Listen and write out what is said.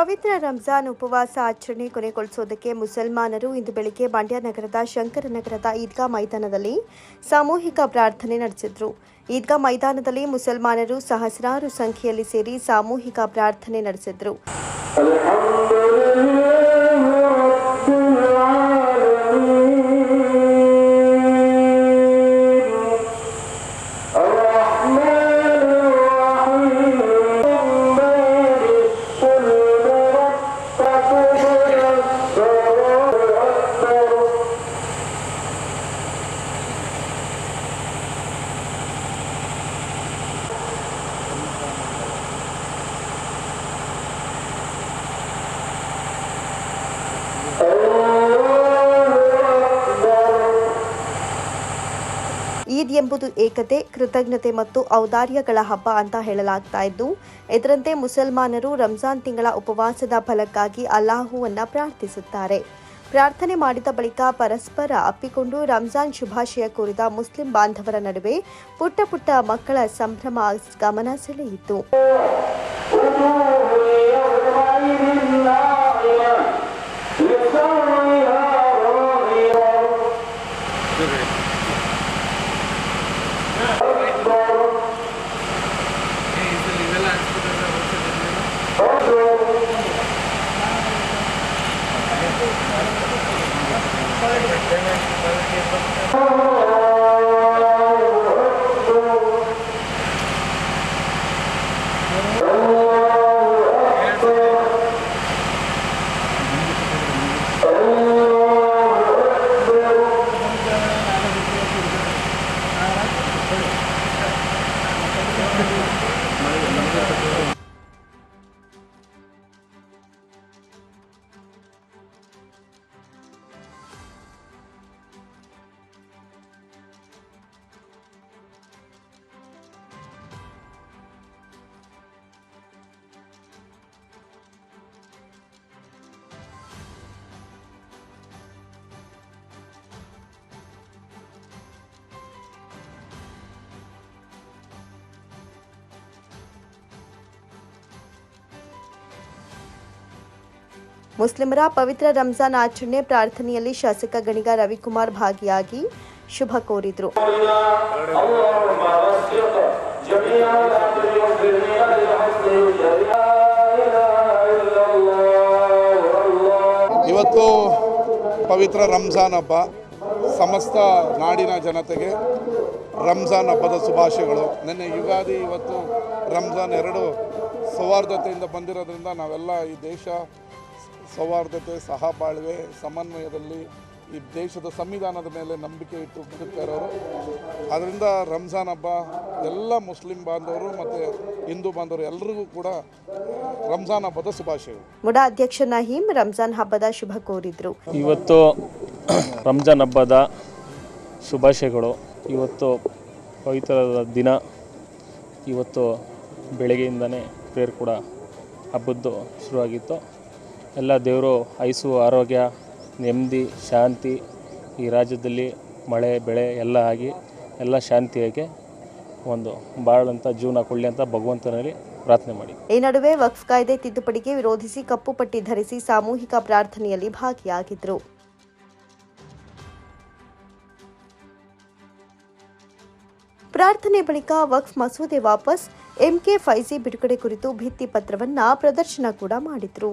ಪವಿತ್ರ ರಂಜಾನ್ ಉಪವಾಸ ಆಚರಣೆ ಕೊನೆಗೊಳಿಸುವುದಕ್ಕೆ ಮುಸಲ್ಮಾನರು ಇಂದು ಬೆಳಿಗ್ಗೆ ಮಂಡ್ಯ ನಗರದ ಶಂಕರ ನಗರದ ಈದ್ಗಾ ಮೈದಾನದಲ್ಲಿ ಸಾಮೂಹಿಕ ಪ್ರಾರ್ಥನೆ ನಡೆಸಿದ್ರು. ಈದ್ಗಾ ಮೈದಾನದಲ್ಲಿ ಮುಸಲ್ಮಾನರು ಸಹಸ್ರಾರು ಸಂಖ್ಯೆಯಲ್ಲಿ ಸೇರಿ ಸಾಮೂಹಿಕ ಪ್ರಾರ್ಥನೆ ನಡೆಸಿದ್ರು. ಎಂಬುದು ಏಕತೆ, ಕೃತಜ್ಞತೆ ಮತ್ತು ಔದಾರ್ಯಗಳ ಹಬ್ಬ ಅಂತ ಹೇಳಲಾಗ್ತಾ ಇದ್ದು, ಇದರಂತೆ ಮುಸಲ್ಮಾನರು ರಂಜಾನ್ ತಿಂಗಳ ಉಪವಾಸದ ಫಲಕ್ಕಾಗಿ ಅಲ್ಲಾಹುವನ್ನ ಪ್ರಾರ್ಥಿಸುತ್ತಾರೆ. ಪ್ರಾರ್ಥನೆ ಮಾಡಿದ ಬಳಿಕ ಪರಸ್ಪರ ಅಪ್ಪಿಕೊಂಡು ರಂಜಾನ್ ಶುಭಾಶಯ ಕೋರಿದ ಮುಸ್ಲಿಂ ಬಾಂಧವರ ನಡುವೆ ಪುಟ್ಟ ಪುಟ್ಟ ಮಕ್ಕಳ ಸಂಭ್ರಮ ಗಮನ ಸೆಳೆಯಿತು. Thank you. ಮುಸ್ಲಿಮರ ಪವಿತ್ರ ರಂಜಾನ್ ಆಚರಣೆ ಪ್ರಾರ್ಥನೆಯಲ್ಲಿ ಶಾಸಕ ಗಣಿಗ ರವಿಕುಮಾರ್ ಭಾಗಿಯಾಗಿ ಶುಭ ಕೋರಿದ್ರು. ಇವತ್ತು ಪವಿತ್ರ ರಂಜಾನ್ ಹಬ್ಬ. ಸಮಸ್ತ ನಾಡಿನ ಜನತೆಗೆ ರಂಜಾನ್ ಹಬ್ಬದ ಶುಭಾಶಯಗಳು. ನಿನ್ನೆ ಯುಗಾದಿ ಇವತ್ತು ರಂಜಾನ್ ಎರಡು ಸೌಹಾರ್ದತೆಯಿಂದ ಬಂದಿರೋದ್ರಿಂದ ನಾವೆಲ್ಲ ಈ ದೇಶ ಸೌಹಾರ್ದತೆ ಸಹಬಾಳ್ವೆ ಸಮನ್ವಯದಲ್ಲಿ ಈ ದೇಶದ ಸಂವಿಧಾನದ ಮೇಲೆ ನಂಬಿಕೆ ಇಟ್ಟು ಬದುಕ್ತಾ ಇರೋರು. ಅದರಿಂದ ರಂಜಾನ್ ಹಬ್ಬ ಎಲ್ಲ ಮುಸ್ಲಿಂ ಬಾಂಧವರು ಮತ್ತು ಹಿಂದೂ ಬಾಂಧವರು ಎಲ್ಲರಿಗೂ ಕೂಡ ರಂಜಾನ್ ಹಬ್ಬದ ಶುಭಾಶಯಗಳು. ಮುಡ ಅಧ್ಯಕ್ಷ ನಹೀಂ ರಂಜಾನ್ ಹಬ್ಬದ ಶುಭ ಕೋರಿದ್ರು. ಇವತ್ತು ರಂಜಾನ್ ಹಬ್ಬದ ಶುಭಾಶಯಗಳು. ಇವತ್ತು ಪವಿತ್ರದ ದಿನ. ಇವತ್ತು ಬೆಳಗ್ಗೆಯಿಂದನೇ ಪ್ರೇಯರ್ ಕೂಡ ಹಬ್ಬದ್ದು ಶುರುವಾಗಿತ್ತು. ಎಲ್ಲ ದೇವರು ಐಸು, ಆರೋಗ್ಯ, ನೆಮ್ಮದಿ, ಶಾಂತಿ ಈ ರಾಜ್ಯದಲ್ಲಿ ಮಳೆ, ಬೆಳೆ ಎಲ್ಲ ಆಗಿ ಎಲ್ಲ ಶಾಂತಿಯಾಗಿ ಒಂದು ಬಾಳಂತ ಜೀವನ ಕೊಡಲಿ ಅಂತ ಭಗವಂತನಲ್ಲಿ ಪ್ರಾರ್ಥನೆ ಮಾಡಿ. ಈ ನಡುವೆ ವಕ್ಫ್ ಕಾಯ್ದೆ ತಿದ್ದುಪಡಿಗೆ ವಿರೋಧಿಸಿ ಕಪ್ಪು ಪಟ್ಟಿ ಧರಿಸಿ ಸಾಮೂಹಿಕ ಪ್ರಾರ್ಥನೆಯಲ್ಲಿ ಭಾಗಿಯಾಗಿದ್ದರು ಪ್ರಾರ್ಥನೆ ಬಳಿಕ ವಕ್ಫ್ ಮಸೂದೆ ವಾಪಸ್, ಎಂಕೆ ಫೈಜಿ ಬಿಡುಗಡೆ ಕುರಿತು ಭಿತ್ತಿ ಪತ್ರವನ್ನ ಪ್ರದರ್ಶನ ಕೂಡ ಮಾಡಿದ್ರು.